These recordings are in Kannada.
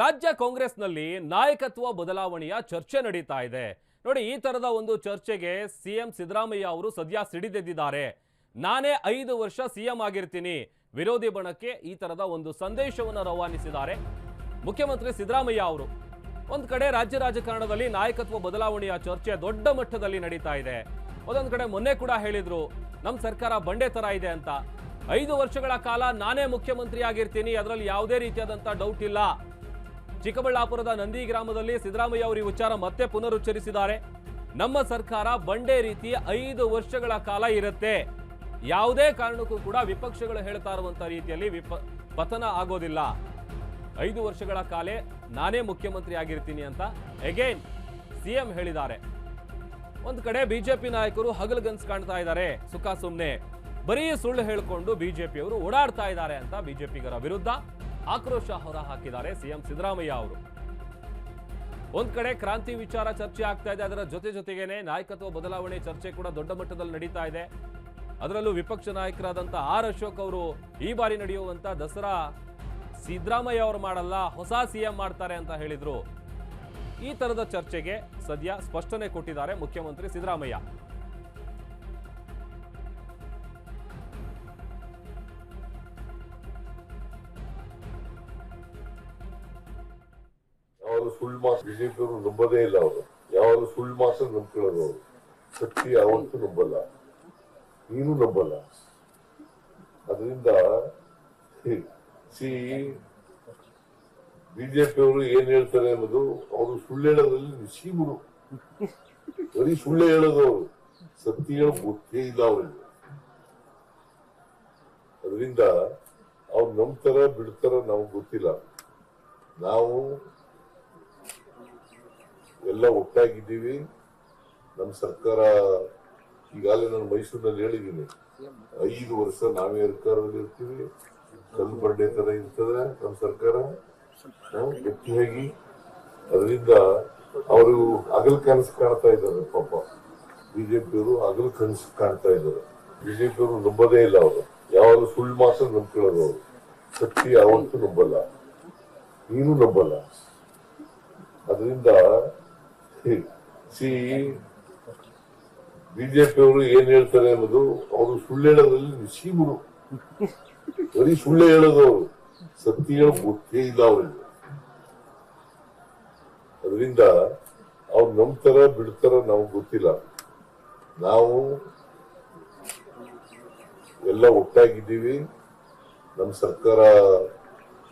ರಾಜ್ಯ ಕಾಂಗ್ರೆಸ್ನಲ್ಲಿ ನಾಯಕತ್ವ ಬದಲಾವಣೆಯ ಚರ್ಚೆ ನಡೀತಾ ಇದೆ. ನೋಡಿ, ಈ ತರದ ಒಂದು ಚರ್ಚೆಗೆ ಸಿಎಂ ಸಿದ್ದರಾಮಯ್ಯ ಅವರು ಸದ್ಯ ಸಿಡಿದೆದ್ದಿದ್ದಾರೆ. ನಾನೇ ಐದು ವರ್ಷ ಸಿಎಂ ಆಗಿರ್ತೀನಿ. ವಿರೋಧಿ ಬಣಕ್ಕೆ ಈ ತರದ ಒಂದು ಸಂದೇಶವನ್ನು ರವಾನಿಸಿದ್ದಾರೆ ಮುಖ್ಯಮಂತ್ರಿ ಸಿದ್ದರಾಮಯ್ಯ ಅವರು. ಒಂದು ಕಡೆ ರಾಜ್ಯ ರಾಜಕಾರಣದಲ್ಲಿ ನಾಯಕತ್ವ ಬದಲಾವಣೆಯ ಚರ್ಚೆ ದೊಡ್ಡ ಮಟ್ಟದಲ್ಲಿ ನಡೀತಾ ಇದೆ. ಒಂದೊಂದು ಕಡೆ ಮೊನ್ನೆ ಕೂಡ ಹೇಳಿದ್ರು ನಮ್ಮ ಸರ್ಕಾರ ಬಂಡೆ ತರ ಇದೆ ಅಂತ. ಐದು ವರ್ಷಗಳ ಕಾಲ ನಾನೇ ಮುಖ್ಯಮಂತ್ರಿ ಆಗಿರ್ತೀನಿ, ಅದರಲ್ಲಿ ಯಾವುದೇ ರೀತಿಯಾದಂಥ ಡೌಟ್ ಇಲ್ಲ. ಚಿಕ್ಕಬಳ್ಳಾಪುರದ ನಂದಿ ಗ್ರಾಮದಲ್ಲಿ ಸಿದ್ದರಾಮಯ್ಯ ಅವರು ಈ ವಿಚಾರ ಮತ್ತೆ ಪುನರುಚ್ಚರಿಸಿದ್ದಾರೆ. ನಮ್ಮ ಸರ್ಕಾರ ಬಂಡೆ ರೀತಿ ಐದು ವರ್ಷಗಳ ಕಾಲ ಇರುತ್ತೆ. ಯಾವುದೇ ಕಾರಣಕ್ಕೂ ಕೂಡ ವಿಪಕ್ಷಗಳು ಹೇಳ್ತಾ ಇರುವಂತ ರೀತಿಯಲ್ಲಿ ವಿಪ, ಪತನ ಆಗೋದಿಲ್ಲ. ಐದು ವರ್ಷಗಳ ಕಾಲ ನಾನೇ ಮುಖ್ಯಮಂತ್ರಿ ಆಗಿರ್ತೀನಿ ಅಂತ ಅಗೇನ್ ಸಿಎಂ ಹೇಳಿದ್ದಾರೆ. ಒಂದು ಕಡೆ ಬಿಜೆಪಿ ನಾಯಕರು ಹಗಲಗನ್ಸ್ ಕಾಣ್ತಾ ಇದ್ದಾರೆ. ಸುಖ ಸುಮ್ಮನೆ ಬರೀ ಸುಳ್ಳು ಹೇಳಿಕೊಂಡು ಬಿಜೆಪಿಯವರು ಓಡಾಡ್ತಾ ಇದ್ದಾರೆ ಅಂತ ಬಿಜೆಪಿಗರ ವಿರುದ್ಧ. ಆಕ್ರೋಶ ಹೊರ ಹಾಕಿದ್ದಾರೆ ಸಿಎಂ ಸಿದ್ದರಾಮಯ್ಯ ಅವರು. ಒಂದ್ ಕಡೆ ಕ್ರಾಂತಿ ವಿಚಾರ ಚರ್ಚೆ ಆಗ್ತಾ ಇದೆ, ಅದರ ಜೊತೆ ಜೊತೆಗೇನೆ ನಾಯಕತ್ವ ಬದಲಾವಣೆ ಚರ್ಚೆ ಕೂಡ ದೊಡ್ಡ ಮಟ್ಟದಲ್ಲಿ ನಡೀತಾ ಇದೆ. ಅದರಲ್ಲೂ ವಿಪಕ್ಷ ನಾಯಕರಾದಂತ ಆರ್ ಅಶೋಕ್ ಅವರು ಈ ಬಾರಿ ನಡೆಯುವಂತ ದಸರಾ ಸಿದ್ದರಾಮಯ್ಯ ಅವರು ಮಾಡಲ್ಲ, ಹೊಸ ಸಿಎಂ ಮಾಡ್ತಾರೆ ಅಂತ ಹೇಳಿದ್ರು. ಈ ತರದ ಚರ್ಚೆಗೆ ಸದ್ಯ ಸ್ಪಷ್ಟನೆ ಕೊಟ್ಟಿದ್ದಾರೆ ಮುಖ್ಯಮಂತ್ರಿ ಸಿದ್ದರಾಮಯ್ಯ. ಸುಳ್ಳು ಮಾತು ಬಿಜೆಪಿಯವರು ನಂಬೋದೇ ಇಲ್ಲ ಅವರು. ಯಾವಾಗಲೂ ಸುಳ್ಳು ಮಾತು ನಂಬ್ಕೊಳ್ಳೋದು ಅವರು. ಸತ್ಯ ಯಾವತ್ತೂ ನಂಬಲ್ಲ. ನೀನು ನಂಬಲ್ಲ. ಅದರಿಂದ, ಸಿ, ಬಿಜೆಪಿಯವರು ಏನ್ ಹೇಳ್ತಾರೆ ಅನ್ನೋದು ಅವರು ಸುಳ್ಳು ಹೇಳೋದ್ರಲ್ಲಿ ನಿಶೀಮರು ಬರೀ ಸುಳ್ಳು ಹೇಳೋದು ಅವರು. ಸತ್ಯ ಗೊತ್ತೇ ಇಲ್ಲ ಅವರಿಗೆ. ಅದರಿಂದ ಅವ್ರು ನಂಬ್ತಾರ ಬಿಡ್ತಾರ ನಮ್ಗೆ ಗೊತ್ತಿಲ್ಲ. ನಾವು ಎಲ್ಲ ಒಟ್ಟಾಗಿದ್ದೀವಿ ನಮ್ಮ ಸರ್ಕಾರ ಈಗಾಗಲೇ ನಾನು ಮೈಸೂರಿನಲ್ಲಿ ಹೇಳಿದ್ದೀನಿ. ಐದು ವರ್ಷ ನಾವೇ ಅಧಿಕಾರದಲ್ಲಿ ಇರ್ತೀವಿ. ಕಲ್ಲು ಬಂಡೆ ತರ ಇರ್ತದೆ ನಮ್ಮ ಸರ್ಕಾರ. ಗಟ್ಟಿಯಾಗಿ. ಅದರಿಂದ ಅವರು ಹಗಲು ಕನಸು ಕಾಣ್ತಾ ಇದ್ದಾರೆ, ಪಾಪ. ಬಿಜೆಪಿಯವರು ಹಗಲು ಕನಸು ಕಾಣ್ತಾ ಇದ್ದಾರೆ. ಬಿಜೆಪಿಯವರು ನಂಬೋದೇ ಇಲ್ಲ ಅವರು. ಯಾವಾಗ ಸುಳ್ಳು ಮಾತ್ರ ನಂಬ್ಕೊಳ್ಳೋದು ಅವರು. ಶಕ್ತಿ ಯಾವತ್ತೂ ನಂಬಲ್ಲ. ನೀನು ನಂಬಲ್ಲ. ಅದರಿಂದ ಸಿ ಬಿಜೆಪಿಯವರು ಏನ್ ಹೇಳ್ತಾರೆ ಅನ್ನೋದು ಅವರು ಸುಳ್ಳು ಹೇಳೋದ್ರಲ್ಲಿ ನಿಶೀಮರು ಬರೀ ಸುಳ್ಳು ಹೇಳೋದು ಅವರು. ಸತ್ಯ ಗೊತ್ತೇ ಇಲ್ಲ ಅವರಿಗೆ. ಅದರಿಂದ ಅವ್ರು ನಂಬ್ತಾರ ಬಿಡ್ತಾರ ನಮ್ಗೆ ಗೊತ್ತಿಲ್ಲ. ನಾವು ಎಲ್ಲ ಒಟ್ಟಾಗಿದ್ದೀವಿ. ನಮ್ಮ ಸರ್ಕಾರ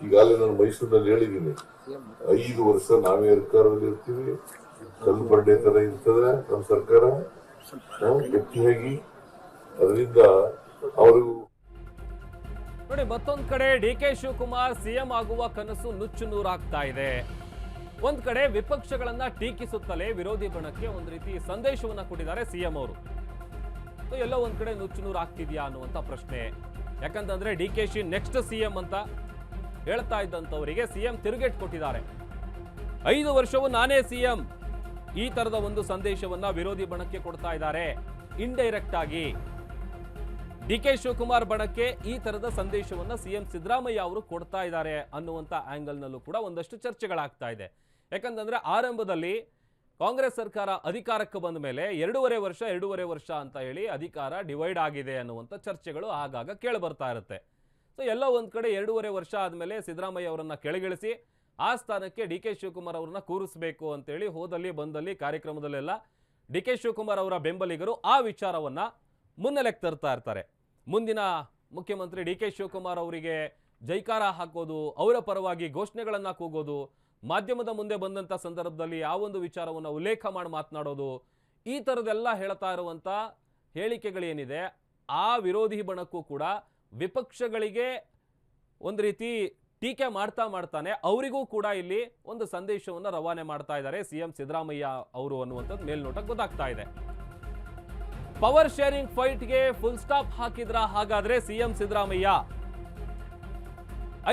ಈಗಾಗಲೇ ನಾನು ಮೈಸೂರಿನಲ್ಲಿ ಹೇಳಿದ್ದೀನಿ. ಐದು ವರ್ಷ ನಾವೇ ಸರ್ಕಾರದಲ್ಲಿ ಇರ್ತೀವಿ ಕಲ್ಲು ಬಂಡೆ ತರ ಇರ್ತದೆ ನಮ್ಮ ಸರ್ಕಾರ. ಹೆಚ್ಚಾಗಿ ಅದರಿಂದ ಅವರು ನೋಡಿ, ಮತ್ತೊಂದು ಕಡೆ ಡಿ ಕೆ ಶಿವಕುಮಾರ್ ಸಿಎಂ ಆಗುವ ಕನಸು ನುಚ್ಚು ನೂರಾಗ್ತಾ ಇದೆ. ಒಂದ್ ಕಡೆ ವಿಪಕ್ಷಗಳನ್ನ ಟೀಕಿಸುತ್ತಲೇ ವಿರೋಧಿ ಬಣಕ್ಕೆ ಒಂದ್ ರೀತಿ ಸಂದೇಶವನ್ನ ಕೊಟ್ಟಿದ್ದಾರೆ ಸಿಎಂ ಅವರು. ಎಲ್ಲ ಒಂದ್ ಕಡೆ ನುಚ್ಚು ನೂರು ಆಗ್ತಿದ್ಯಾ ಅನ್ನುವಂತ ಪ್ರಶ್ನೆ. ಯಾಕಂತಂದ್ರೆ D K Shi next CM ಅಂತ ಹೇಳ್ತಾ ಇದ್ದಂಥವರಿಗೆ ಸಿಎಂ ತಿರುಗೇಟ್ ಕೊಟ್ಟಿದ್ದಾರೆ. ಐದು ವರ್ಷವೂ ನಾನೇ ಸಿಎಂ. ಈ ತರದ ಒಂದು ಸಂದೇಶವನ್ನ ವಿರೋಧಿ ಬಣಕ್ಕೆ ಕೊಡ್ತಾ ಇದ್ದಾರೆ. ಇಂಡೈರೆಕ್ಟ್ ಆಗಿ ಡಿ ಕೆ ಶಿವಕುಮಾರ್ ಬಣಕ್ಕೆ ಈ ತರದ ಸಂದೇಶವನ್ನ ಸಿಎಂ ಸಿದ್ದರಾಮಯ್ಯ ಅವರು ಕೊಡ್ತಾ ಇದ್ದಾರೆ ಅನ್ನುವಂತ ಆಂಗಲ್ ನಲ್ಲೂ ಕೂಡ ಒಂದಷ್ಟು ಚರ್ಚೆಗಳಾಗ್ತಾ ಇದೆ. ಯಾಕಂತಂದ್ರೆ ಆರಂಭದಲ್ಲಿ ಕಾಂಗ್ರೆಸ್ ಸರ್ಕಾರ ಅಧಿಕಾರಕ್ಕೆ ಬಂದ ಮೇಲೆ ಎರಡೂವರೆ ವರ್ಷ ಎರಡೂವರೆ ವರ್ಷ ಅಂತ ಹೇಳಿ ಅಧಿಕಾರ ಡಿವೈಡ್ ಆಗಿದೆ ಅನ್ನುವಂಥ ಚರ್ಚೆಗಳು ಆಗಾಗ ಕೇಳಿ ಬರ್ತಾ ಇರುತ್ತೆ. ಸೊ ಎಲ್ಲೋ ಒಂದು ಕಡೆ ಎರಡೂವರೆ ವರ್ಷ ಆದಮೇಲೆ ಸಿದ್ದರಾಮಯ್ಯ ಅವರನ್ನು ಕೆಳಗಿಳಿಸಿ ಆ ಸ್ಥಾನಕ್ಕೆ ಡಿ ಕೆ ಶಿವಕುಮಾರ್ ಅವರನ್ನ ಕೂರಿಸಬೇಕು ಅಂತೇಳಿ ಹೋದಲ್ಲಿ ಬಂದಲ್ಲಿ ಕಾರ್ಯಕ್ರಮದಲ್ಲೆಲ್ಲ ಡಿ ಕೆ ಶಿವಕುಮಾರ್ ಅವರ ಬೆಂಬಲಿಗರು ಆ ವಿಚಾರವನ್ನ ಮುನ್ನೆಲೆಗೆ ತರ್ತಾ ಇರ್ತಾರೆ. ಮುಂದಿನ ಮುಖ್ಯಮಂತ್ರಿ ಡಿ ಕೆ ಶಿವಕುಮಾರ್ ಅವರಿಗೆ ಜೈಕಾರ ಹಾಕೋದು, ಅವರ ಪರವಾಗಿ ಘೋಷಣೆಗಳನ್ನು ಕೂಗೋದು, ಮಾಧ್ಯಮದ ಮುಂದೆ ಬಂದಂತ ಸಂದರ್ಭದಲ್ಲಿ ಆ ಒಂದು ವಿಚಾರವನ್ನು ಉಲ್ಲೇಖ ಮಾಡಿ ಮಾತನಾಡೋದು, ಈ ಥರದೆಲ್ಲ ಹೇಳ್ತಾ ಇರುವಂತ ಹೇಳಿಕೆಗಳೇನಿದೆ, ಆ ವಿರೋಧಿ ಬಣಕ್ಕೂ ಕೂಡ ವಿಪಕ್ಷಗಳಿಗೆ ಒಂದು ರೀತಿ ಟೀಕೆ ಮಾಡ್ತಾ ಮಾಡ್ತಾನೆ. ಅವರಿಗೂ ಕೂಡ ಇಲ್ಲಿ ಒಂದು ಸಂದೇಶವನ್ನು ರವಾನೆ ಮಾಡ್ತಾ ಇದ್ದಾರೆ. ಸಿಎಂ ಸಿದ್ದರಾಮಯ್ಯ ಅವರು ಅನ್ನುವಂಥದ್ದು ಮೇಲ್ನೋಟಕ್ಕೆ ಗೊತ್ತಾಗ್ತಾ ಇದೆ. ಪವರ್ ಶೇರಿಂಗ್ ಫೈಟ್ಗೆ ಫುಲ್ ಸ್ಟಾಪ್ ಹಾಕಿದ್ರ ಹಾಗಾದ್ರೆ ಸಿಎಂ ಸಿದ್ದರಾಮಯ್ಯ?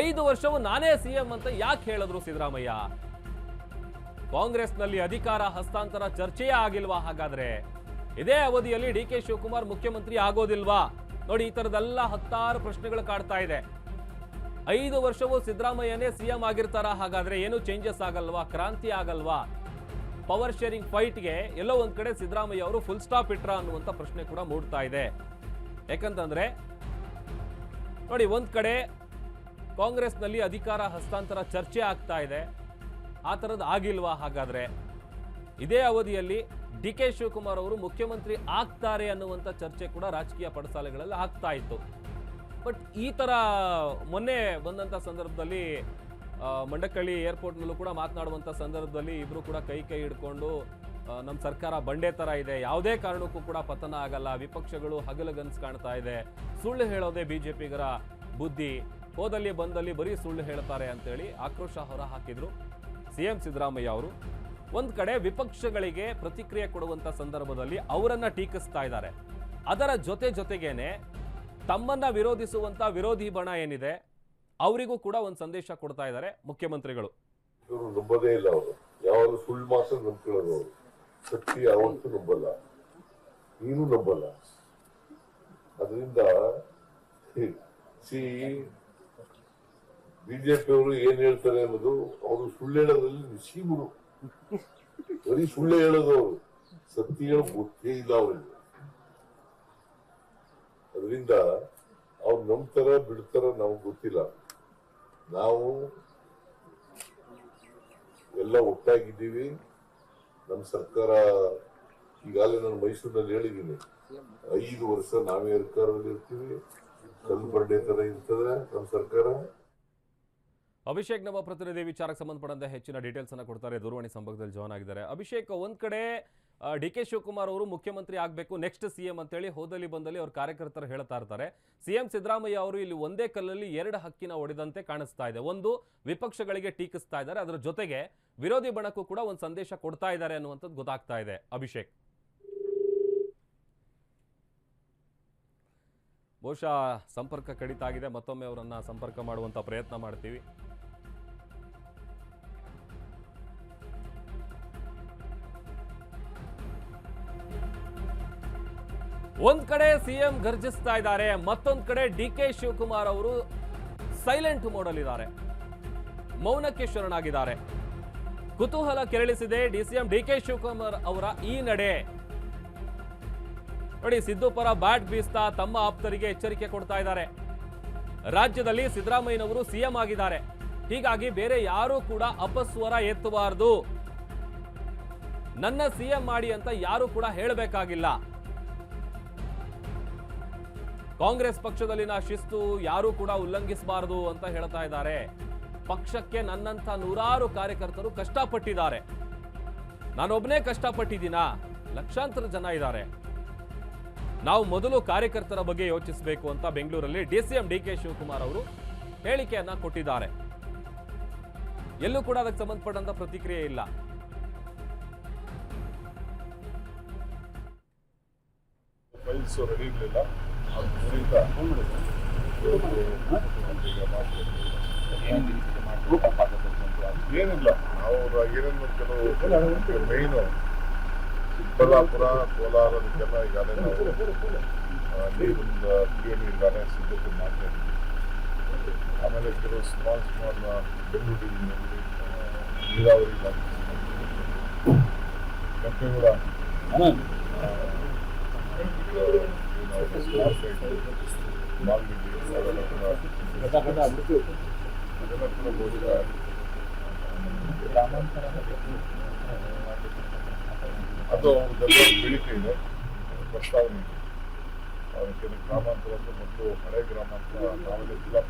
ಐದು ವರ್ಷವು ನಾನೇ ಸಿಎಂ ಅಂತ ಯಾಕೆ ಹೇಳಿದ್ರು ಸಿದ್ದರಾಮಯ್ಯ? ಕಾಂಗ್ರೆಸ್ನಲ್ಲಿ ಅಧಿಕಾರ ಹಸ್ತಾಂತರ ಚರ್ಚೆಯೇ ಆಗಿಲ್ವಾ ಹಾಗಾದ್ರೆ? ಇದೇ ಅವಧಿಯಲ್ಲಿ ಡಿ ಕೆ ಶಿವಕುಮಾರ್ ಮುಖ್ಯಮಂತ್ರಿ ಆಗೋದಿಲ್ವಾ? ನೋಡಿ, ಈ ತರದೆಲ್ಲ ಹತ್ತಾರು ಪ್ರಶ್ನೆಗಳು ಕಾಡ್ತಾ ಇದೆ. ಐದು ವರ್ಷವೂ ಸಿದ್ದರಾಮಯ್ಯನೇ ಸಿಎಂ ಆಗಿರ್ತಾರ. ಹಾಗಾದ್ರೆ ಏನು ಚೇಂಜಸ್ ಆಗಲ್ವಾ? ಕ್ರಾಂತಿ ಆಗಲ್ವಾ? ಪವರ್ ಶೇರಿಂಗ್ ಫೈಟ್ಗೆ ಎಲ್ಲೋ ಒಂದ್ ಕಡೆ ಸಿದ್ದರಾಮಯ್ಯ ಅವರು ಫುಲ್ ಸ್ಟಾಪ್ ಇಟ್ರ ಅನ್ನುವಂಥ ಪ್ರಶ್ನೆ ಕೂಡ ಮೂಡ್ತಾ ಇದೆ. ಯಾಕಂತಂದ್ರೆ, ನೋಡಿ ಒಂದ್ ಕಡೆ ಕಾಂಗ್ರೆಸ್ನಲ್ಲಿ ಅಧಿಕಾರ ಹಸ್ತಾಂತರ ಚರ್ಚೆ ಆಗ್ತಾ ಇದೆ. ಆ ಥರದ್ದು ಆಗಿಲ್ವಾ ಹಾಗಾದ್ರೆ? ಇದೇ ಅವಧಿಯಲ್ಲಿ ಡಿ ಕೆ ಶಿವಕುಮಾರ್ ಅವರು ಮುಖ್ಯಮಂತ್ರಿ ಆಗ್ತಾರೆ ಅನ್ನುವಂಥ ಚರ್ಚೆ ಕೂಡ ರಾಜಕೀಯ ಪಡಸಾಲೆಗಳಲ್ಲಿ ಆಗ್ತಾ ಇತ್ತು. ಬಟ್ ಈ ಥರ ಮೊನ್ನೆ ಬಂದಂಥ ಸಂದರ್ಭದಲ್ಲಿ ಮಂಡಕಳ್ಳಿ ಏರ್ಪೋರ್ಟ್ನಲ್ಲೂ ಕೂಡ ಮಾತನಾಡುವಂಥ ಸಂದರ್ಭದಲ್ಲಿ ಇಬ್ಬರು ಕೂಡ ಕೈ ಕೈ ಹಿಡ್ಕೊಂಡು ನಮ್ಮ ಸರ್ಕಾರ ಬಂಡೆ ಥರ ಇದೆ. ಯಾವುದೇ ಕಾರಣಕ್ಕೂ ಕೂಡ ಪತನ ಆಗಲ್ಲ. ವಿಪಕ್ಷಗಳು ಹಗಲಗನ್ಸು ಕಾಣ್ತಾ ಇದೆ. ಸುಳ್ಳು ಹೇಳೋದೇ ಬಿ ಜೆ ಪಿಗರ ಬುದ್ಧಿ. ಹೋದಲ್ಲಿ ಬಂದಲ್ಲಿ ಬರೀ ಸುಳ್ಳು ಹೇಳ್ತಾರೆ ಅಂತೇಳಿ ಆಕ್ರೋಶ ಹೊರ ಹಾಕಿದ್ರು ಸಿ ಎಂ ಸಿದ್ದರಾಮಯ್ಯ ಅವರು. ಒಂದು ಕಡೆ ವಿಪಕ್ಷಗಳಿಗೆ ಪ್ರತಿಕ್ರಿಯೆ ಕೊಡುವಂತ ಸಂದರ್ಭದಲ್ಲಿ ಅವರನ್ನು ಟೀಕಿಸ್ತಾ ಇದ್ದಾರೆ. ಅದರ ಜೊತೆ ಜೊತೆಗೇನೆ ತಮ್ಮನ್ನ ವಿರೋಧಿಸುವಂತ ವಿರೋಧಿ ಬಣ ಏನಿದೆ, ಅವರಿಗೂ ಕೂಡ ಒಂದು ಸಂದೇಶ ಕೊಡ್ತಾ ಇದ್ದಾರೆ ಮುಖ್ಯಮಂತ್ರಿಗಳು. ಇವರು ನಂಬೋದೇ ಇಲ್ಲ ಅವರು. ಯಾವಾಗ ಸುಳ್ಳು ಮಾತ್ರ ನಂಬ್ಕೊಳ್ಳೋದು ಅವರು. ಸತ್ಯ ಯಾವತ್ತೂ ನಂಬಲ್ಲ. ನೀನು ನಂಬಲ್ಲ. ಅದರಿಂದ ಸಿ, ಬಿಜೆಪಿ ಅವರು ಏನ್ ಹೇಳ್ತಾರೆ ಅನ್ನೋದು ಅವರು ಸುಳ್ಳು ಹೇಳೋದ್ರಲ್ಲಿ ನಿಶೀಮರು ಬರೀ ಸುಳ್ಳು ಹೇಳೋದು ಅವರು. ಸತ್ಯ ಹೇಳೋ ಗೊತ್ತೇ ಇಲ್ಲ ಅವರಿಗೆ. ಅದರಿಂದ ಅವ್ರು ನಂಬ್ತಾರ ಬಿಡ್ತಾರ ನಮ್ಗೆ ಗೊತ್ತಿಲ್ಲ. ನಾವು ಎಲ್ಲ ಒಟ್ಟಾಗಿದ್ದೀವಿ. ನಮ್ಮ ಸರ್ಕಾರ ಈಗಾಗಲೇ ನಾನು ಮೈಸೂರಿನಲ್ಲಿ ಹೇಳಿದ್ದೀನಿ. ಐದು ವರ್ಷ ನಾವೇ ಅಧಿಕಾರದಲ್ಲಿ ಇರ್ತೀವಿ. ಕಲ್ಲು ಬಂಡೆ ತರ ಇರ್ತದೆ ನಮ್ಮ ಸರ್ಕಾರ. ಅಭಿಷೇಕ್ ನಮ್ಮ ಪ್ರತಿನಿಧಿ ವಿಚಾರಕ್ಕೆ ಸಂಬಂಧಪಟ್ಟಂತೆ ಹೆಚ್ಚಿನ ಡೀಟೇಲ್ಸ್ ಅನ್ನು ಕೊಡ್ತಾರೆ. ದೂರವಾಣಿ ಸಂಪರ್ಕದಲ್ಲಿ ಜಾಯ್ನ್ ಆಗಿದ್ದಾರೆ. ಅಭಿಷೇಕ್, ಒಂದ್ ಕಡೆ ಡಿ ಕೆ ಶಿವಕುಮಾರ್ ಅವರು ಮುಖ್ಯಮಂತ್ರಿ ಆಗಬೇಕು ನೆಕ್ಸ್ಟ್ ಸಿಎಂ ಅಂತೇಳಿ ಹೋದಲ್ಲಿ ಬಂದಲ್ಲಿ ಅವ್ರ ಕಾರ್ಯಕರ್ತರು ಹೇಳ್ತಾ ಇರ್ತಾರೆ. ಸಿ ಎಂ ಸಿದ್ದರಾಮಯ್ಯ ಅವರು ಇಲ್ಲಿ ಒಂದೇ ಕಲ್ಲಲ್ಲಿ ಎರಡು ಹಕ್ಕಿನ ಒಡೆದಂತೆ ಕಾಣಿಸ್ತಾ ಇದೆ. ಒಂದು, ವಿಪಕ್ಷಗಳಿಗೆ ಟೀಕಿಸ್ತಾ ಇದ್ದಾರೆ. ಅದರ ಜೊತೆಗೆ ವಿರೋಧಿ ಬಣಕ್ಕೂ ಕೂಡ ಒಂದು ಸಂದೇಶ ಕೊಡ್ತಾ ಇದ್ದಾರೆ ಅನ್ನುವಂಥದ್ದು ಗೊತ್ತಾಗ್ತಾ ಇದೆ. ಅಭಿಷೇಕ್. ಬಹುಶಃ ಸಂಪರ್ಕ ಕಡಿತ ಆಗಿದೆ. ಮತ್ತೊಮ್ಮೆ ಅವರನ್ನ ಸಂಪರ್ಕ ಮಾಡುವಂತ ಪ್ರಯತ್ನ ಮಾಡ್ತೀವಿ. ಒಂದ್ ಕಡೆ ಸಿಎಂ ಗರ್ಜಿಸ್ತಾ ಇದ್ದಾರೆ, ಮತ್ತೊಂದ್ ಕಡೆ ಡಿ ಕೆ ಶಿವಕುಮಾರ್ ಅವರು ಸೈಲೆಂಟ್ ಮೋಡಲ್ಲಿದ್ದಾರೆ, ಮೌನಕ್ಕೆ ಶರಣಾಗಿದ್ದಾರೆ. ಕುತೂಹಲ ಕೆರಳಿಸಿದೆ D CM D K Shivakumar ಅವರ ಈ ನಡೆ. ನೋಡಿ, ಸಿದ್ದು ಪರ ಬ್ಯಾಟ್ ಬೀಸ್ತಾ ತಮ್ಮ ಆಪ್ತರಿಗೆ ಎಚ್ಚರಿಕೆ ಕೊಡ್ತಾ ಇದ್ದಾರೆ. ರಾಜ್ಯದಲ್ಲಿ ಸಿದ್ದರಾಮಯ್ಯನವರು ಸಿಎಂ ಆಗಿದ್ದಾರೆ. ಹೀಗಾಗಿ ಬೇರೆ ಯಾರೂ ಕೂಡ ಅಪಸ್ವರ ಎತ್ತಬಾರದು. ನನ್ನ ಸಿಎಂ ಮಾಡಿ ಅಂತ ಯಾರು ಕೂಡ ಹೇಳಬೇಕಾಗಿಲ್ಲ. ಕಾಂಗ್ರೆಸ್ ಪಕ್ಷದಲ್ಲಿನ ಶಿಸ್ತು ಯಾರೂ ಕೂಡ ಉಲ್ಲಂಘಿಸಬಾರದು ಅಂತ ಹೇಳ್ತಾ ಇದ್ದಾರೆ. ಪಕ್ಷಕ್ಕೆ ನನ್ನಂಥ ನೂರಾರು ಕಾರ್ಯಕರ್ತರು ಕಷ್ಟಪಟ್ಟಿದ್ದಾರೆ. ನಾನೊಬ್ಬನೇ ಕಷ್ಟಪಟ್ಟಿದ್ದೀನ? ಲಕ್ಷಾಂತರ ಜನ ಇದ್ದಾರೆ. ನಾವು ಮೊದಲು ಕಾರ್ಯಕರ್ತರ ಬಗ್ಗೆ ಯೋಚಿಸಬೇಕು ಅಂತ ಬೆಂಗಳೂರಲ್ಲಿ ಡಿಸಿಎಂ ಡಿ ಕೆ ಶಿವಕುಮಾರ್ ಅವರು ಹೇಳಿಕೆಯನ್ನ ಕೊಟ್ಟಿದ್ದಾರೆ. ಎಲ್ಲೂ ಕೂಡ ಅದಕ್ಕೆ ಸಂಬಂಧಪಟ್ಟಂತ ಪ್ರತಿಕ್ರಿಯೆ ಇಲ್ಲ. ಫೈಲ್ಸ್ ರೆಡಿ ಇರಲಿಲ್ಲ. ಏನಿಲ್ಲ ನಾವು ಏನೇನು ಕೆಲವು ಮೇಯ್ನು ಚಿಕ್ಕಬಳ್ಳಾಪುರ ಕೋಲಾರ ಅದಕ್ಕೆಲ್ಲ ಈಗಾಗಲೇ ನಾವು ಆ, ನೀರಿನ ಕುಡಿಯೋ ನೀರಿಗಾಗಲೇ ಸಿದ್ಧತೆ ಮಾಡ್ತಾ ಇದ್ದೀವಿ. ಆಮೇಲೆ ಕೆಲವು ಸ್ಮಾಲ್ ಸ್ಮಾಲ್ ಬೆಂಗಳೂರಿನಲ್ಲಿ ನೀರಾವರಿ ಇಲಾಖೆ ಕೆಂಪೇಗೌಡ ಬೇಡಿಕೆ ಇದೆ. ಗ್ರಾಮಾಂತರ ಅಂತ ಗ್ರಾಮಾಂತರ ಜಿಲ್ಲಾ.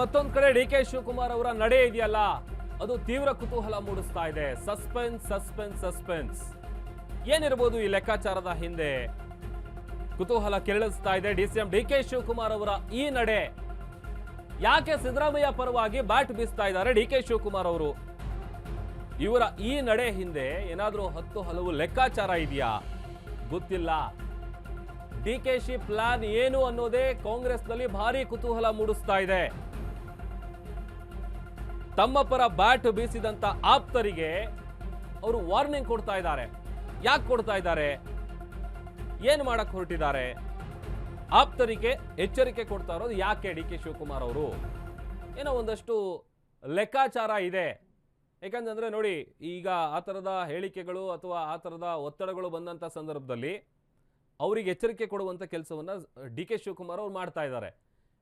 ಮತ್ತೊಂದ್ ಕಡೆ ಡಿ ಕೆ ಶಿವಕುಮಾರ್ ಅವರ ನಡೆ ಇದೆಯಲ್ಲ? ಅದು ತೀವ್ರ ಕುತೂಹಲ ಮೂಡಿಸ್ತಾ ಇದೆ. Suspense suspense suspense. ಏನಿರಬಹುದು ಈ ಲೆಕ್ಕಾಚಾರದ ಹಿಂದೆ ಕುತೂಹಲ ಕೆರಳಿಸ್ತಾ ಇದೆ. ಡಿಸಿಎಂ ಡಿ ಕೆ ಶಿವಕುಮಾರ್ ಅವರ ಈ ನಡೆ. ಯಾಕೆ ಸಿದ್ದರಾಮಯ್ಯ ಪರವಾಗಿ ಬ್ಯಾಟ್ ಬೀಸ್ತಾ ಇದ್ದಾರೆ ಡಿ ಕೆ ಶಿವಕುಮಾರ್ ಅವರು? ಇವರ ಈ ನಡೆ ಹಿಂದೆ ಏನಾದರೂ ಹತ್ತು ಹಲವು ಲೆಕ್ಕಾಚಾರ ಇದೆಯಾ? ಗೊತ್ತಿಲ್ಲ. ಡಿ ಕೆ ಶಿ ಪ್ಲಾನ್ ಏನು ಅನ್ನೋದೇ ಕಾಂಗ್ರೆಸ್ನಲ್ಲಿ ಭಾರಿ ಕುತೂಹಲ ಮೂಡಿಸ್ತಾ ಇದೆ. ತಮ್ಮ ಪರ ಬ್ಯಾಟ್ ಬೀಸಿದಂತ ಆಪ್ತರಿಗೆ ಅವರು ವಾರ್ನಿಂಗ್ ಕೊಡ್ತಾ ಇದ್ದಾರೆ. ಯಾಕೆ ಕೊಡ್ತಾ ಇದ್ದಾರೆ? ಏನು ಮಾಡಕ್ ಹೊರಟಿದ್ದಾರೆ? ಆಪ್ತರಿಗೆ ಎಚ್ಚರಿಕೆ ಕೊಡ್ತಾ ಇರೋದು ಯಾಕೆ ಡಿ ಕೆ ಶಿವಕುಮಾರ್ ಅವರು? ಏನೋ ಒಂದಷ್ಟು ಲೆಕ್ಕಾಚಾರ ಇದೆ. ಯಾಕಂತಂದ್ರೆ ನೋಡಿ, ಈಗ ಆ ಥರದ ಹೇಳಿಕೆಗಳು ಅಥವಾ ಆ ಥರದ ಒತ್ತಡಗಳು ಬಂದಂಥ ಸಂದರ್ಭದಲ್ಲಿ ಅವರಿಗೆ ಎಚ್ಚರಿಕೆ ಕೊಡುವಂಥ ಕೆಲಸವನ್ನು ಡಿ ಕೆ ಶಿವಕುಮಾರ್ ಅವ್ರು ಮಾಡ್ತಾ ಇದ್ದಾರೆ.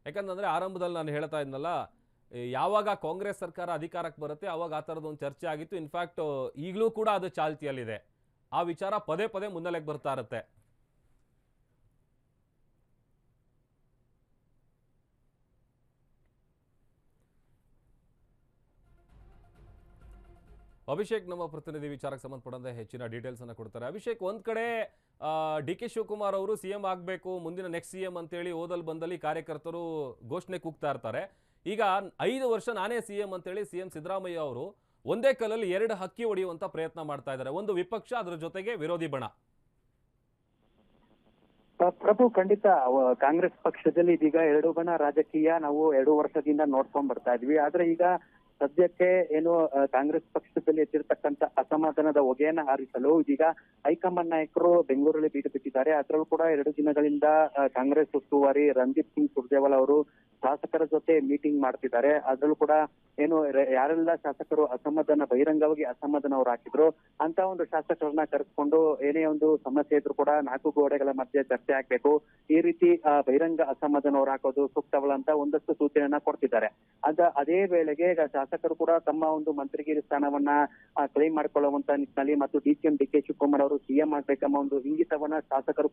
ಯಾಕಂತಂದ್ರೆ ಆರಂಭದಲ್ಲಿ ನಾನು ಹೇಳ್ತಾ ಇದ್ನಲ್ಲ ಯಾವಾಗ ಕಾಂಗ್ರೆಸ್ ಸರ್ಕಾರ ಅಧಿಕಾರಕ್ಕೆ ಬರುತ್ತೆ ಆವಾಗ ಆ ಥರದ ಒಂದು ಚರ್ಚೆ ಆಗಿತ್ತು. ಇನ್ಫ್ಯಾಕ್ಟ್ ಈಗಲೂ ಕೂಡ ಅದು ಚಾಲ್ತಿಯಲ್ಲಿದೆ. ಆ ವಿಚಾರ ಪದೇ ಪದೇ ಮುನ್ನೆಲೆಗೆ ಬರ್ತಾ ಇರುತ್ತೆ. ಅಭಿಷೇಕ್ ನಮ್ಮ ಪ್ರತಿನಿಧಿ ವಿಚಾರಕ್ಕೆ ಸಂಬಂಧಪಟ್ಟಂತೆ ಹೆಚ್ಚಿನ ಡೀಟೇಲ್ಸ್ ಅನ್ನು ಕೊಡ್ತಾರೆ. ಅಭಿಷೇಕ್, ಒಂದ್ ಕಡೆ ಡಿ ಕೆ ಶಿವಕುಮಾರ್ ಅವರು ಸಿ ಎಂ ಆಗಬೇಕು, ಮುಂದಿನ ನೆಕ್ಸ್ಟ್ ಸಿ ಎಂ ಅಂತೇಳಿ ಓದಲ್ ಬಂದಲ್ಲಿ ಕಾರ್ಯಕರ್ತರು ಘೋಷಣೆ ಕೂಗ್ತಾ ಇರ್ತಾರೆ. ಈಗ ಐದು ವರ್ಷ ನಾನೇ ಸಿ ಎಂ ಅಂತೇಳಿ ಸಿ ಎಂ ಸಿದ್ದರಾಮಯ್ಯ ಅವರು ಒಂದೇ ಕಲ್ಲಲ್ಲಿ ಎರಡು ಹಕ್ಕಿ ಹೊಡೆಯುವಂತ ಪ್ರಯತ್ನ ಮಾಡ್ತಾ ಇದ್ದಾರೆ. ಒಂದು ವಿಪಕ್ಷ, ಅದರ ಜೊತೆಗೆ ವಿರೋಧಿ ಬಣ. ಪ್ರ- ಪ್ರಭು, ಖಂಡಿತ ಕಾಂಗ್ರೆಸ್ ಪಕ್ಷದಲ್ಲಿ ಇದೀಗ ಎರಡು ಬಣ ರಾಜಕೀಯ ನಾವು ಎರಡು ವರ್ಷದಿಂದ ನೋಡ್ಕೊಂಡ್ ಬರ್ತಾ ಇದ್ವಿ. ಆದ್ರೆ ಈಗ ಸದ್ಯಕ್ಕೆ ಏನು ಕಾಂಗ್ರೆಸ್ ಪಕ್ಷದಲ್ಲಿ ಎದ್ದಿರ್ತಕ್ಕಂತ ಅಸಮಾಧಾನದ ಹೊಗೆಯನ್ನ ಹಾರಿಸಲು ಇದೀಗ ಹೈಕಮಾಂಡ್ ನಾಯಕರು ಬೆಂಗಳೂರಲ್ಲಿ ಬೀಟು ಬಿಟ್ಟಿದ್ದಾರೆ. ಅದರಲ್ಲೂ ಕೂಡ ಎರಡು ದಿನಗಳಿಂದ ಕಾಂಗ್ರೆಸ್ ಉಸ್ತುವಾರಿ ರಣದೀಪ್ ಸಿಂಗ್ ಸುರ್ಜೇವಾಲ್ ಅವರು ಶಾಸಕರ ಜೊತೆ ಮೀಟಿಂಗ್ ಮಾಡ್ತಿದ್ದಾರೆ. ಅದ್ರಲ್ಲೂ ಕೂಡ ಏನು ಯಾರೆಲ್ಲ ಶಾಸಕರು ಅಸಮಾಧಾನ, ಬಹಿರಂಗವಾಗಿ ಅಸಮಾಧಾನ ಅವ್ರು ಹಾಕಿದ್ರು, ಅಂತ ಒಂದು ಶಾಸಕರನ್ನ ಕರೆಸ್ಕೊಂಡು ಏನೇ ಒಂದು ಸಮಸ್ಯೆ ಇದ್ರು ಕೂಡ ನಾಲ್ಕು ಗೋಡೆಗಳ ಮಧ್ಯೆ ಚರ್ಚೆ ಆಗ್ಬೇಕು ಈ ರೀತಿ ಬಹಿರಂಗ ಅಸಮಾಧಾನ ಅವ್ರು ಹಾಕೋದು ಸೂಕ್ತವಲ್ಲ ಅಂತ ಒಂದಷ್ಟು ಸೂಚನೆಯನ್ನ ಕೊಡ್ತಿದ್ದಾರೆ. ಅಂತ ಅದೇ ವೇಳೆಗೆ ಶಾಸಕರು ಕೂಡ ತಮ್ಮ ಒಂದು ಮಂತ್ರಿಗಿರಿ ಸ್ಥಾನವನ್ನ ಕ್ಲೈಮ್ ಮಾಡ್ಕೊಳ್ಳುವಂತ ನಿಟ್ಟಿನಲ್ಲಿ ಮತ್ತು D C M, D K Shivakumar ಅವರು ಸಿಎಂ ಆಗ್ಬೇಕೆಂಬ ಒಂದು ಇಂಗಿತವನ್ನ ಶಾಸಕರು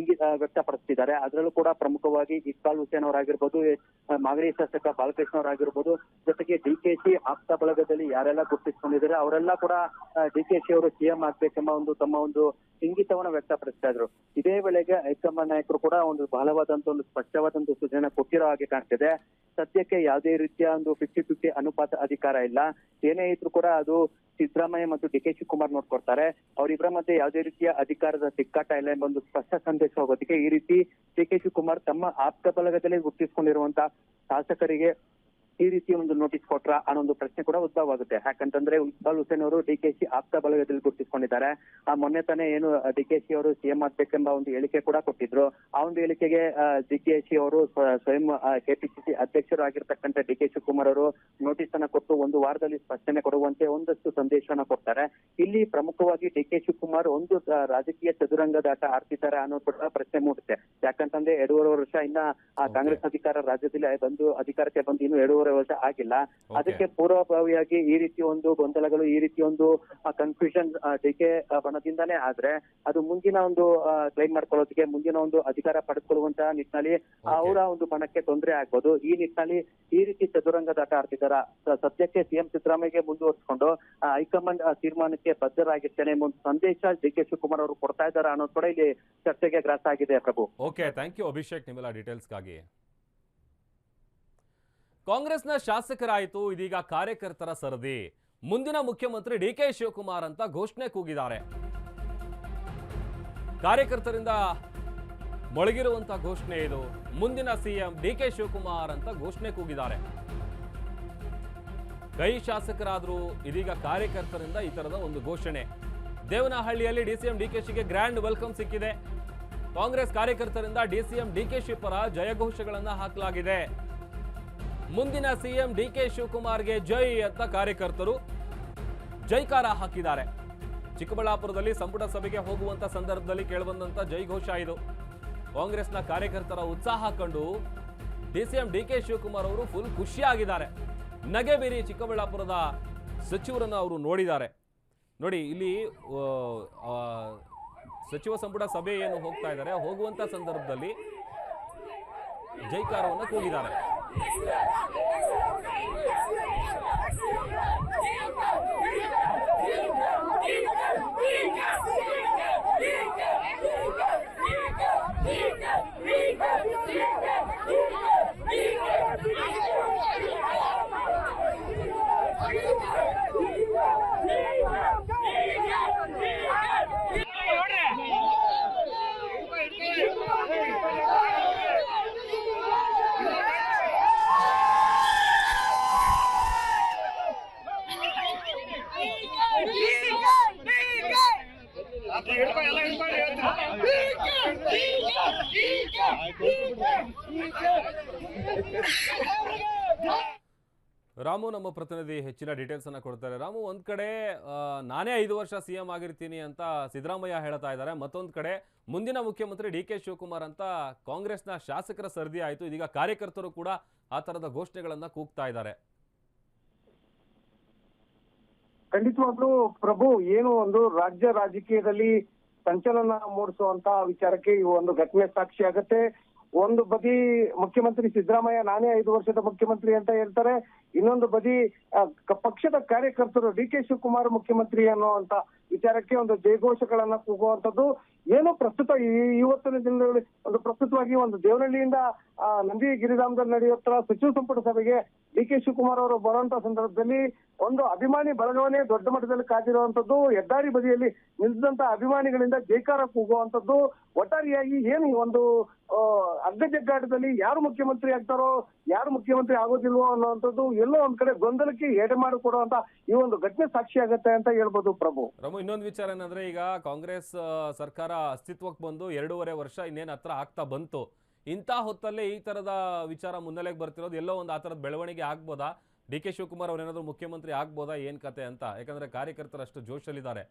ಇಂಗಿತ ವ್ಯಕ್ತಪಡಿಸ್ತಿದ್ದಾರೆ. ಅದರಲ್ಲೂ ಕೂಡ ಪ್ರಮುಖವಾಗಿ ಇಕ್ಬಾಲ್ ಹುಸೇನ್ ಅವರಾಗಿರ್ಬೋದು ಮಾಗಡಿ ಶಾಸಕ ಬಾಲಕೃಷ್ಣ ಅವರಾಗಿರ್ಬೋದು ಜೊತೆಗೆ ಡಿ ಕೆ ಶಿ ಆಪ್ತ ಬಳಗದಲ್ಲಿ ಯಾರೆಲ್ಲ ಗುರುತಿಸಿಕೊಂಡಿದ್ದಾರೆ, ಅವರೆಲ್ಲ ಕೂಡ ಡಿ ಕೆ ಸಿ ಅವರು ಸಿಎಂ ಆಗ್ಬೇಕೆಂಬ ಒಂದು ತಮ್ಮ ಒಂದು ಇಂಗಿತವನ್ನ ವ್ಯಕ್ತಪಡಿಸ್ತಾ ಇದ್ರು. ಇದೇ ವೇಳೆಗೆ ಹೈಕಮಾಂಡ್ ನಾಯಕರು ಕೂಡ ಒಂದು ಬಹಳವಾದಂತ ಒಂದು ಸ್ಪಷ್ಟವಾದಂತ ಸೂಚನೆ ಕೊಟ್ಟಿರೋ ಹಾಗೆ ಕಾಣ್ತಿದೆ. ಸದ್ಯಕ್ಕೆ ಯಾವುದೇ ರೀತಿಯ ಒಂದು ಫಿಫ್ಟಿ ಫಿಫ್ಟಿ ಅನುಪಾತ ಅಧಿಕಾರ ಇಲ್ಲ. ಏನೇ ಇದ್ರು ಕೂಡ ಅದು ಸಿದ್ದರಾಮಯ್ಯ ಮತ್ತು ಡಿ ಕೆ ಶಿವಕುಮಾರ್ ನೋಡ್ಕೊಡ್ತಾರೆ ಅವರಿಬ್ಬರ ಮಧ್ಯೆ ಯಾವುದೇ ರೀತಿಯ ಅಧಿಕಾರದ ತಿಕ್ಕಾಟ ಇಲ್ಲ ಎಂಬ ಒಂದು ಸ್ಪಷ್ಟ ಸಂದೇಶ ಹೋಗೋದಕ್ಕೆ ಈ ರೀತಿ ಡಿ ಕೆ ಶಿವಕುಮಾರ್ ತಮ್ಮ ಆಪ್ತ ಬಲಗದಲ್ಲಿ ಗುರುತಿಸಿಕೊಂಡಿರುವಂತ ಶಾಸಕರಿಗೆ ಈ ರೀತಿಯ ಒಂದು ನೋಟಿಸ್ ಕೊಟ್ರ ಅನ್ನೋ ಒಂದು ಪ್ರಶ್ನೆ ಕೂಡ ಉದ್ಭವವಾಗುತ್ತೆ. ಯಾಕಂತಂದ್ರೆ ಇಕ್ಬಾಲ್ ಹುಸೇನ್ ಅವರು ಡಿ ಕೆ ಶಿ ಆಪ್ತ ಬಳಗದಲ್ಲಿ ಗುರುತಿಸಿಕೊಂಡಿದ್ದಾರೆ. ಆ ಮೊನ್ನೆ ತಾನೇ ಏನು ಡಿ ಕೆ ಶಿ ಅವರು ಸಿಎಂ ಆಗ್ಬೇಕೆಂಬ ಒಂದು ಹೇಳಿಕೆ ಕೂಡ ಕೊಟ್ಟಿದ್ರು. ಆ ಒಂದು ಹೇಳಿಕೆಗೆ ಡಿ ಕೆ ಶಿ ಅವರು ಸ್ವ- ಸ್ವಯಂ ಕೆಪಿಸಿಸಿ ಅಧ್ಯಕ್ಷರು ಆಗಿರ್ತಕ್ಕಂಥ ಡಿ ಕೆ ಶಿವಕುಮಾರ್ ಅವರು ನೋಟಿಸ್ ಅನ್ನ ಕೊಟ್ಟು ಒಂದು ವಾರದಲ್ಲಿ ಸ್ಪಷ್ಟನೆ ಕೊಡುವಂತೆ ಒಂದಷ್ಟು ಸಂದೇಶವನ್ನ ಕೊಡ್ತಾರೆ. ಇಲ್ಲಿ ಪ್ರಮುಖವಾಗಿ ಡಿ ಕೆ ಶಿವಕುಮಾರ್ ಒಂದು ರಾಜಕೀಯ ರಾಜಕೀಯ ಚದುರಂಗದಾಟ ಆಡ್ತಿದ್ದಾರೆ ಅನ್ನೋದು ಕೂಡ ಪ್ರಶ್ನೆ ಮೂಡುತ್ತೆ. ಯಾಕಂತಂದ್ರೆ ಎರಡೂವರೆ ವರ್ಷ ಇನ್ನ ಕಾಂಗ್ರೆಸ್ ಅಧಿಕಾರ ರಾಜ್ಯದಲ್ಲಿ ಬಂದು ಅಧಿಕಾರಕ್ಕೆ ಬಂದು ಇನ್ನು ಎರಡೂವರೆ ವರ್ಷ ಆಗಿಲ್ಲ. ಅದಕ್ಕೆ ಪೂರ್ವಭಾವಿಯಾಗಿ ಈ ರೀತಿ ಒಂದು ಗೊಂದಲಗಳು ಈ ರೀತಿ ಒಂದು ಕನ್ಫ್ಯೂಷನ್ ಡಿಕೆ ಬಣದಿಂದಾನೇ ಆದ್ರೆ ಅದು ಮುಂದಿನ ಒಂದು ಕ್ಲೈಮ್ ಮಾಡ್ಕೊಳ್ಳೋದಕ್ಕೆ ಮುಂದಿನ ಒಂದು ಅಧಿಕಾರ ಪಡೆದುಕೊಳ್ಳುವಂತ ನಿಟ್ಟಿನಲ್ಲಿ ಅವರ ಒಂದು ಬಣಕ್ಕೆ ತೊಂದರೆ ಆಗ್ಬೋದು. ಈ ನಿಟ್ಟಿನಲ್ಲಿ ಈ ರೀತಿ ಚದುರಂಗದಾಟ ಆಡ್ತಿದಾರ ಸತ್ಯಕ್ಕೆ ಸದ್ಯಕ್ಕೆ ಸಿಎಂ ಸಿದ್ದರಾಮಯ್ಯಗೆ ಮುಂದುವರಿಸಿಕೊಂಡು ಹೈಕಮಾಂಡ್ ತೀರ್ಮಾನಕ್ಕೆ ಬದ್ಧರಾಗಿರ್ತೇನೆ ಒಂದು ಸಂದೇಶ ಡಿ ಕೆ ಶಿವಕುಮಾರ್ ಅವರು ಕೊಡ್ತಾ ಇದ್ದಾರೆ ಅನ್ನೋದು ಕೂಡ ಇಲ್ಲಿ ಚರ್ಚೆಗೆ ಗ್ರಾಸ ಆಗಿದೆ Prabhu. Okay thank you Abhishek ನಿಮ್ಮೆಲ್ಲ ಡೀಟೇಲ್ಸ್ಗಾಗಿ ಕಾಂಗ್ರೆಸ್ನ ಶಾಸಕರಾಯಿತು, ಇದೀಗ ಕಾರ್ಯಕರ್ತರ ಸರದಿ. ಮುಂದಿನ ಮುಖ್ಯಮಂತ್ರಿ ಡಿ ಕೆ ಶಿವಕುಮಾರ್ ಅಂತ ಘೋಷಣೆ ಕೂಗಿದ್ದಾರೆ. ಕಾರ್ಯಕರ್ತರಿಂದ ಮೊಳಗಿರುವಂತಹ ಘೋಷಣೆ ಇದು. ಮುಂದಿನ ಸಿಎಂ ಡಿ ಕೆ ಶಿವಕುಮಾರ್ ಅಂತ ಘೋಷಣೆ ಕೂಗಿದ್ದಾರೆ. ಕೈ ಶಾಸಕರಾದರೂ ಇದೀಗ ಕಾರ್ಯಕರ್ತರಿಂದ ಈ ತರದ ಒಂದು ಘೋಷಣೆ. ದೇವನಹಳ್ಳಿಯಲ್ಲಿ ಡಿಸಿಎಂ ಡಿಕೆಶಿಗೆ ಗ್ರ್ಯಾಂಡ್ ವೆಲ್ಕಮ್ ಸಿಕ್ಕಿದೆ. ಕಾಂಗ್ರೆಸ್ ಕಾರ್ಯಕರ್ತರಿಂದ ಡಿಸಿಎಂ ಡಿಕೆಶಿ ಪರ ಜಯಘೋಷಗಳನ್ನು ಹಾಕಲಾಗಿದೆ. ಮುಂದಿನ ಸಿಎಂ ಡಿಕೆ ಶಿವಕುಮಾರ್ಗೆ ಜೈ ಅಂತ ಕಾರ್ಯಕರ್ತರು ಜೈಕಾರ ಹಾಕಿದ್ದಾರೆ. ಚಿಕ್ಕಬಳ್ಳಾಪುರದಲ್ಲಿ ಸಂಪುಟ ಸಭೆಗೆ ಹೋಗುವಂತ ಸಂದರ್ಭದಲ್ಲಿ ಕೇಳಿಬಂದಂತ ಜೈಘೋಷ ಇದು. ಕಾಂಗ್ರೆಸ್ನ ಕಾರ್ಯಕರ್ತರ ಉತ್ಸಾಹ ಕಂಡು ಡಿಸಿಎಂ ಡಿಕೆ ಶಿವಕುಮಾರ್ ಅವರು ಫುಲ್ ಖುಷಿಯಾಗಿದ್ದಾರೆ. ನಗೆಬೇರಿ ಚಿಕ್ಕಬಳ್ಳಾಪುರದ ಸಚಿವರನ್ನು ಅವರು ನೋಡಿದ್ದಾರೆ. ನೋಡಿ, ಇಲ್ಲಿ ಸಚಿವ ಸಂಪುಟ ಸಭೆ ಏನು ಹೋಗ್ತಾ ಇದ್ದಾರೆ. ಹೋಗುವಂತ ಸಂದರ್ಭದಲ್ಲಿ ಜೈಕಾರವನ್ನು ಕೂಗಿದ್ದಾರೆ. Inca! Inca! Inca! Inca! ನಮ್ಮ ಪ್ರತಿನಿಧಿ ಹೆಚ್ಚಿನ ಡೀಟೇಲ್ಸ್ ಅನ್ನ ಕೊಡ್ತಾರೆ. ರಾಮು, ಒಂದ್ ಕಡೆ ನಾನೇ ಐದು ವರ್ಷ ಸಿಎಂ ಆಗಿರ್ತೀನಿ ಅಂತ ಸಿದ್ದರಾಮಯ್ಯ ಹೇಳ್ತಾ ಇದ್ದಾರೆ. ಮತ್ತೊಂದ್ ಕಡೆ ಮುಂದಿನ ಮುಖ್ಯಮಂತ್ರಿ ಡಿ ಕೆ ಶಿವಕುಮಾರ್ ಅಂತ ಕಾಂಗ್ರೆಸ್ನ ಶಾಸಕರ ಸರದಿ ಆಯಿತು. ಇದೀಗ ಕಾರ್ಯಕರ್ತರು ಕೂಡ ಆ ತರದ ಘೋಷಣೆಗಳನ್ನ ಕೂಗ್ತಾ ಇದ್ದಾರೆ. ಖಂಡಿತವಾಗ್ಲೂ ಪ್ರಭು, ಏನು ಒಂದು ರಾಜ್ಯ ರಾಜಕೀಯದಲ್ಲಿ ಸಂಚಲನ ಮೂಡಿಸುವಂತ ವಿಚಾರಕ್ಕೆ ಈ ಒಂದು ಘಟನೆ ಸಾಕ್ಷಿ ಆಗತ್ತೆ. ಒಂದು ಬದಿ ಮುಖ್ಯಮಂತ್ರಿ ಸಿದ್ದರಾಮಯ್ಯ, ನಾನೇ ಐದು ವರ್ಷದ ಮುಖ್ಯಮಂತ್ರಿ ಅಂತ ಹೇಳ್ತಾರೆ. ಇನ್ನೊಂದು ಬದಿ ಪಕ್ಷದ ಕಾರ್ಯಕರ್ತರು ಡಿ ಕೆ ಶಿವಕುಮಾರ್ ಮುಖ್ಯಮಂತ್ರಿ ಅನ್ನುವಂತ ವಿಚಾರಕ್ಕೆ ಒಂದು ಜಯಘೋಷಗಳನ್ನ ಕೂಗುವಂತದ್ದು ಏನು ಪ್ರಸ್ತುತ ಇವತ್ತಿನ ದಿನದಲ್ಲಿ ಒಂದು ಪ್ರಸ್ತುತವಾಗಿ ಒಂದು ದೇವನಹಳ್ಳಿಯಿಂದ ನಂದಿ ಗಿರಿಧಾಮದಲ್ಲಿ ನಡೆಯುತ್ತಾ ಸಚಿವ ಸಂಪುಟ ಸಭೆಗೆ ಡಿ ಕೆ ಶಿವಕುಮಾರ್ ಅವರು ಬರುವಂತ ಸಂದರ್ಭದಲ್ಲಿ ಒಂದು ಅಭಿಮಾನಿ ಬಳಗವನ್ನೇ ದೊಡ್ಡ ಮಟ್ಟದಲ್ಲಿ ಕಾದಿರುವಂತದ್ದು ಹೆದ್ದಾರಿ ಬದಿಯಲ್ಲಿ ನಿಂತಿದಂತಹ ಅಭಿಮಾನಿಗಳಿಂದ ಜೈಕಾರ ಕೂಗುವಂತದ್ದು ಒಟ್ಟಾರೆಯಾಗಿ ಏನು ಒಂದು ಅಗ್ಗ ಜಗ್ಗಾಟದಲ್ಲಿ ಯಾರು ಮುಖ್ಯಮಂತ್ರಿ ಆಗ್ತಾರೋ ಯಾರು ಮುಖ್ಯಮಂತ್ರಿ ಆಗೋದಿಲ್ವೋ ಅನ್ನುವಂಥದ್ದು ಎಲ್ಲೋ ಒಂದ್ ಕಡೆ ಗೊಂದಲಕ್ಕೆ ಎಡೆ ಮಾಡಿಕೊಡುವಂತ ಈ ಒಂದು ಘಟನೆ ಸಾಕ್ಷಿ ಆಗತ್ತೆ ಅಂತ ಹೇಳ್ಬೋದು ಪ್ರಭು. ರಮು ಇನ್ನೊಂದು ವಿಚಾರ ಏನಂದ್ರೆ ಈಗ ಕಾಂಗ್ರೆಸ್ ಆ, ಸರ್ಕಾರ ಅಸ್ತಿತ್ವಕ್ಕೆ ಬಂದು ಎರಡೂವರೆ ವರ್ಷ ಇನ್ನೇನು ಹತ್ರ ಆಗ್ತಾ ಬಂತು. ಇಂಥ ಹೊತ್ತಲ್ಲೇ ಈ ತರದ ವಿಚಾರ ಮುನ್ನೆಲೆಗೆ ಬರ್ತಿರೋದು ಎಲ್ಲೋ ಒಂದು ಆ ಥರದ ಬೆಳವಣಿಗೆ ಆಗ್ಬೋದಾ? ಡಿ ಕೆ ಶಿವಕುಮಾರ್ ಅವರೇನಾದರೂ ಮುಖ್ಯಮಂತ್ರಿ ಆಗ್ಬೋದಾ? ಏನು ಕತೆ ಅಂತ. ಯಾಕಂದ್ರೆ ಕಾರ್ಯಕರ್ತರು ಅಷ್ಟು ಜೋಶಲ್ಲಿದ್ದಾರೆ.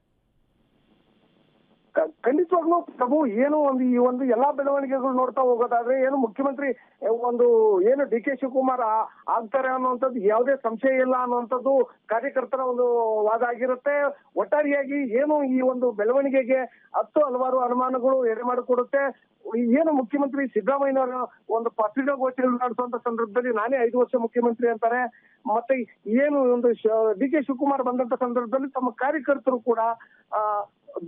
ಖಂಡಿತವಾಗ್ಲೂ ಪ್ರಭು, ಏನು ಒಂದು ಈ ಒಂದು ಎಲ್ಲಾ ಬೆಳವಣಿಗೆಗಳು ನೋಡ್ತಾ ಹೋಗೋದಾದ್ರೆ ಏನು ಮುಖ್ಯಮಂತ್ರಿ, ಒಂದು ಏನು ಡಿ ಕೆ ಶಿವಕುಮಾರ್ ಆಗ್ತಾರೆ ಅನ್ನುವಂಥದ್ದು ಯಾವುದೇ ಸಂಶಯ ಇಲ್ಲ ಅನ್ನುವಂಥದ್ದು ಕಾರ್ಯಕರ್ತರ ಒಂದು ವಾದ ಆಗಿರುತ್ತೆ. ಒಟ್ಟಾರೆಯಾಗಿ ಏನು ಈ ಒಂದು ಬೆಳವಣಿಗೆಗೆ ಹತ್ತು ಹಲವಾರು ಅನುಮಾನಗಳು ಎಡೆ ಮಾಡಿಕೊಡುತ್ತೆ ಏನು ಮುಖ್ಯಮಂತ್ರಿ ಸಿದ್ದರಾಮಯ್ಯನವರ ಒಂದು ಪತ್ರಿಕಾಗೋಷ್ಠಿಗಳು ನಡೆಸುವಂತ ಸಂದರ್ಭದಲ್ಲಿ ನಾನೇ ಐದು ವರ್ಷ ಮುಖ್ಯಮಂತ್ರಿ ಅಂತಾರೆ. ಮತ್ತೆ ಏನು ಒಂದು ಡಿ ಕೆ ಶಿವಕುಮಾರ್ ಬಂದಂತ ಸಂದರ್ಭದಲ್ಲಿ ತಮ್ಮ ಕಾರ್ಯಕರ್ತರು ಕೂಡ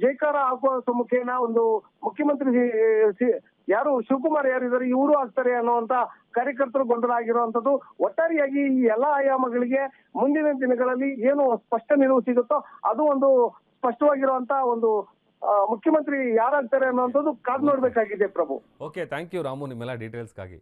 ಜೈಕಾರ ಹಾಕುವ ಮುಖೇನ ಒಂದು ಮುಖ್ಯಮಂತ್ರಿ ಯಾರು ಶಿವಕುಮಾರ್ ಯಾರಿದ್ದಾರೆ, ಇವರು ಆಗ್ತಾರೆ ಅನ್ನುವಂತ ಕಾರ್ಯಕರ್ತರು ಗೊಂದಲ ಆಗಿರುವಂತದ್ದು ಒಟ್ಟಾರೆಯಾಗಿ ಈ ಎಲ್ಲಾ ಆಯಾಮಗಳಿಗೆ ಮುಂದಿನ ದಿನಗಳಲ್ಲಿ ಏನು ಸ್ಪಷ್ಟ ನಿಲುವು ಸಿಗುತ್ತೋ ಅದು ಒಂದು ಸ್ಪಷ್ಟವಾಗಿರುವಂತ ಒಂದು ಮುಖ್ಯಮಂತ್ರಿ ಯಾರಾಗ್ತಾರೆ ಅನ್ನುವಂಥದ್ದು ಕಾದ್ ನೋಡ್ಬೇಕಾಗಿದೆ Prabhu. Okay thank you Ramu, ನಿಮ್ಮೆಲ್ಲ ಡೀಟೇಲ್ಸ್ಗಾಗಿ